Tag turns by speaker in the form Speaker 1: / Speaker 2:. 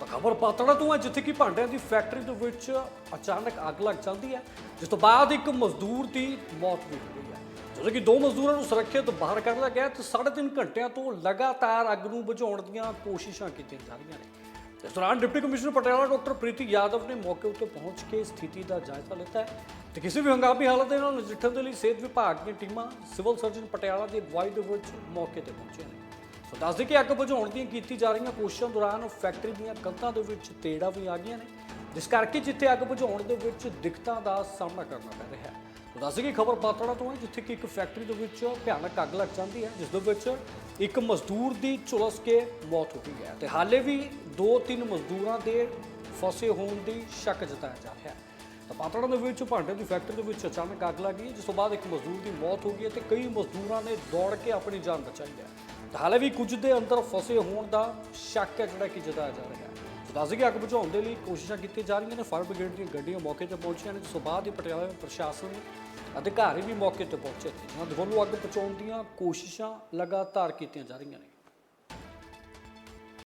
Speaker 1: ਤਾਂ ਖਬਰ ਪਾਤੜਾ ਤੋਂ ਹੈ, ਜਿੱਥੇ ਕਿ ਭਾਂਡਿਆਂ ਦੀ ਫੈਕਟਰੀ ਦੇ ਵਿੱਚ ਅਚਾਨਕ ਅੱਗ ਲੱਗ ਜਾਂਦੀ ਹੈ, ਜਿਸ ਤੋਂ ਬਾਅਦ ਇੱਕ ਮਜ਼ਦੂਰ ਦੀ ਮੌਤ ਵੀ ਹੋ ਗਈ ਹੈ। ਜਦੋਂ ਕਿ ਦੋ ਮਜ਼ਦੂਰਾਂ ਨੂੰ ਸੁਰੱਖਿਅਤ ਬਾਹਰ ਕੱਢ ਲਿਆ ਗਿਆ ਤੇ 3.5 ਘੰਟਿਆਂ ਤੋਂ ਲਗਾਤਾਰ ਅੱਗ ਨੂੰ ਬੁਝਾਉਣ ਦੀਆਂ ਕੋਸ਼ਿਸ਼ਾਂ ਕੀਤੀਆਂ ਜਾ ਰਹੀਆਂ ਨੇ। ਇਸ ਦੌਰਾਨ deputy commissioner Patiala doctor Preeti Yadav ਨੇ ਮੌਕੇ ਉੱਤੇ ਪਹੁੰਚ ਕੇ ਸਥਿਤੀ ਦਾ ਜਾਇਜ਼ਾ ਲਿੱਤਾ ਹੈ, ਤੇ ਕਿਸੇ ਵੀ ਹੰਗਾਮੀ ਹਾਲਤ ਦੇ ਨਾਲ ਨਜਿੱਠਣ ਦੇ ਲਈ ਸਿਹਤ ਵਿਭਾਗ ਦੀਆਂ ਟੀਮਾਂ ਸਿਵਲ ਸਰਜਨ ਪਟਿਆਲਾ ਦੀ ਅਗਵਾਈ ਦੇ ਵਿੱਚ ਮੌਕੇ ਤੇ ਪਹੁੰਚੀਆਂ ਨੇ। ਸੋ ਦੱਸਦੇ ਕਿ ਅੱਗ ਬੁਝਾਉਣ ਦੀਆਂ ਕੀਤੀ ਜਾ ਰਹੀਆਂ ਕੋਸ਼ਿਸ਼ਾਂ ਦੌਰਾਨ ਫੈਕਟਰੀ ਦੀਆਂ ਕੰਧਾਂ ਦੇ ਵਿੱਚ ਤੇੜਾਂ ਵੀ ਆ ਗਈਆਂ ਨੇ, ਜਿਸ ਕਰਕੇ ਜਿੱਥੇ ਅੱਗ ਬੁਝਾਉਣ ਦੇ ਵਿੱਚ ਦਿੱਕਤਾਂ ਦਾ ਸਾਹਮਣਾ ਕਰਨਾ ਪੈ ਰਿਹਾ ਹੈ। ਸੋ ਦੱਸਦੇ ਕਿ ਖਬਰ ਪਾਤੜਾ ਤੋਂ ਹੈ ਜਿੱਥੇ ਕਿ ਇੱਕ ਫੈਕਟਰੀ ਦੇ ਵਿੱਚ ਭਿਆਨਕ ਅੱਗ ਲੱਗ ਜਾਂਦੀ ਹੈ, ਜਿਸ ਦੇ ਵਿੱਚ ਇੱਕ ਮਜ਼ਦੂਰ ਦੀ ਝੁਲਸ ਕੇ ਮੌਤ ਹੋ ਗਈ ਹੈ ਤੇ ਹਾਲੇ ਵੀ ਦੋ ਤਿੰਨ ਮਜ਼ਦੂਰਾਂ ਦੇ ਫਸੇ ਹੋਣ ਦੀ ਸ਼ੱਕ ਜਤਾਇਆ ਜਾ ਰਿਹਾ ਹੈ। ਤਾਂ ਪਾਤੜਾ ਦੇ ਵਿੱਚ ਭਾਂਡੇ ਦੀ ਫੈਕਟਰੀ ਦੇ ਵਿੱਚ ਅਚਾਨਕ ਅੱਗ ਲੱਗ ਗਈ, ਜਿਸ ਤੋਂ ਬਾਅਦ ਇੱਕ ਮਜ਼ਦੂਰ ਦੀ ਮੌਤ ਹੋ ਗਈ ਹੈ ਤੇ ਕਈ ਮਜ਼ਦੂਰਾਂ ਨੇ ਦੌੜ ਕੇ ਆਪਣੀ ਜਾਨ ਬਚਾਈ ਹੈ। ਹਾਲੇ ਵੀ ਕੁਝ ਦੇ ਅੰਦਰ ਫਸੇ ਹੋਣ ਦਾ ਸ਼ੱਕ ਹੈ ਜਿਹੜਾ ਕਿ ਜਤਾਇਆ ਜਾ ਰਿਹਾ ਹੈ। ਸੋ ਕਿ ਅੱਗ ਬੁਝਾਉਣ ਦੇ ਲਈ ਕੋਸ਼ਿਸ਼ਾਂ ਕੀਤੀਆਂ ਜਾ ਰਹੀਆਂ ਨੇ। ਫਾਇਰ ਬ੍ਰਿਗੇਡ ਦੀਆਂ ਗੱਡੀਆਂ ਮੌਕੇ ਤੇ ਪਹੁੰਚੀਆਂ ਨੇ, ਜਿਸ ਤੋਂ ਬਾਅਦ ਹੀ ਪਟਿਆਲਾ ਪ੍ਰਸ਼ਾਸਨ ਅਧਿਕਾਰੀ ਵੀ ਮੌਕੇ ਤੇ ਪਹੁੰਚੇ ਤੇ ਜਿਨ੍ਹਾਂ ਦੇ ਵੱਲੋਂ ਅੱਗ ਬਚਾਉਣ ਦੀਆਂ ਕੋਸ਼ਿਸ਼ਾਂ ਲਗਾਤਾਰ ਕੀਤੀਆਂ ਜਾ ਰਹੀਆਂ ਨੇ।